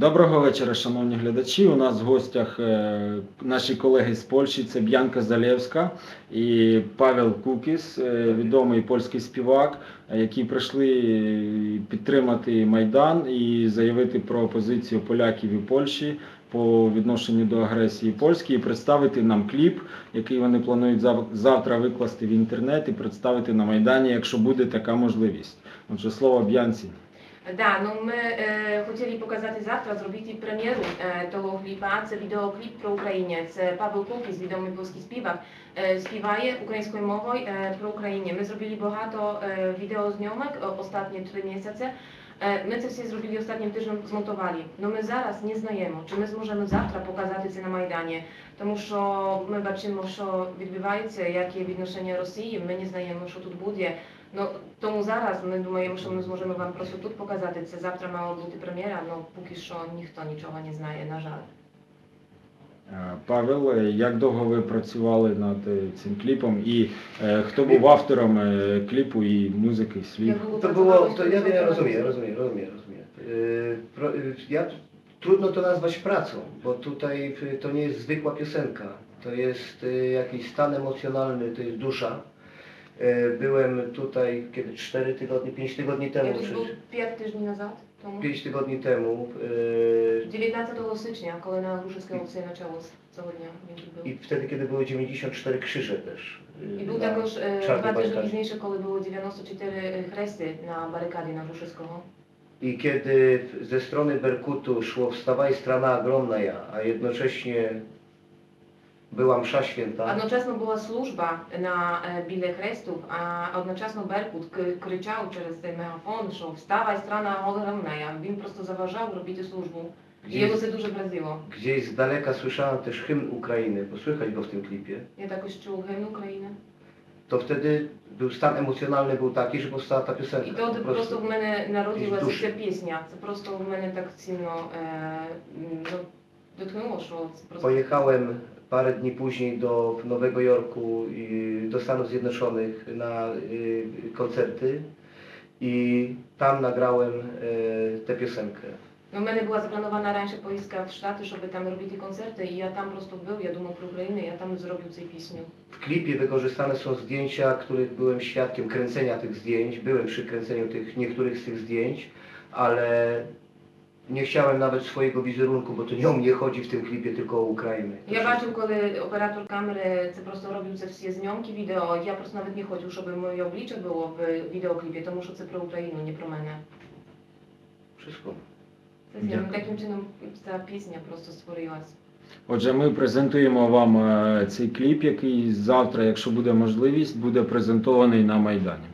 Доброго вечора, шановні глядачі. У нас в гостях е, наші колеги з Польщі. Це Б'янка Залєвська і Павел Кукіс, е, відомий польський співак, які прийшли е, підтримати Майдан і заявити про позицію поляків і Польщі по відношенню до агресії польської, і представити нам кліп, який вони планують зав- завтра викласти в інтернет і представити на Майдані, якщо буде така можливість. Отже, слово Б'янці. Да, ну ми е, хотіли показати завтра, зробити прем'єру е, того кліпа. Це відеокліп про Україні. Це Павел Кукіс, відомий польський співак, е, співає українською мовою е, про Україні. Ми зробили багато е, відеознімок е, останні три місяці. Е, Ми це всі зробили останнім тижнем, змонтували. але ми зараз не знаємо, чи ми зможемо завтра показати це на Майдані, тому що ми бачимо, що відбувається, яке відношення Росії. Ми не знаємо, що тут буде. Ну тому зараз ми думаємо, що ми зможемо вам просто тут показати. Це завтра мало бути прем'єра, але поки що ніхто нічого не знає, на жаль. Е, Павел, е, як довго ви працювали над е, цим кліпом і е, хто був автором е, кліпу і музики слів? Jak długo To było, pracowałeś to nad ja, tą ja pracą? rozumiem, rozumiem, rozumiem, rozumiem. Yy, pro, yy, ja, trudno to nazwać pracą, bo tutaj yy, to nie jest zwykła piosenka, to jest yy, jakiś stan emocjonalny, to jest dusza. E, byłem tutaj kiedy 4 tygodnie, 5 tygodni temu. Jak to był 5 tygodni nazad? Tomu? 5 tygodni temu. E, 19 stycznia kolejna Gruszewskiego się zaczęło z zachodnia. I wtedy, kiedy były 94 krzyże też. E, I był także dwa tygodnie późniejsze, kiedy było 94 chresty na barykadzie na Gruszewskiego. I kiedy ze strony Berkutu szło wstawaj strana ogromna ja, a jednocześnie była msza święta, Одночасно була служба на е, біля хрестів, а одночасно Беркут к- кричав через цей мегафон, що вставай страна головна. Він просто заважав робити службу. І його gdzieś, це дуже вразило. gdzieś z daleka słyszałem też hymn Ukrainy, bo słychać go w tym klipie, Я також чув гімн України. to wtedy był stan emocjonalny był taki, że powstała ta piosenka. І po тоді просто в мене Із народилася душі. ця пісня. Це просто в мене так сильно е, ну, доткнуло, що це просто Pojechałem parę dni później do Nowego Jorku i do Stanów Zjednoczonych na y, koncerty i tam nagrałem y, tę piosenkę. У мене була запланована раніше поїздка в Штати, щоб там робити концерти, і я там просто був, я думав про Україну, я там зроблю цю пісню. W klipie wykorzystane są zdjęcia, których byłem świadkiem kręcenia tych zdjęć. Byłem przy kręceniu tych niektórych z tych zdjęć, ale nie chciałem nawet swojego wizerunku, bo to nie o mnie chodzi w tym klipie, tylko o Ukrainę. Я бачив, коли оператор камери це просто робив це всі зйомки відео. Я просто навіть не хотів, щоб моє обличчя було в відеокліпі, тому що це про Україну, не про мене. Wszystko. Це Дякую. таким чином ця пісня просто створилась. Отже, ми презентуємо вам е, цей кліп, який завтра, якщо буде можливість, буде презентований на Майдані.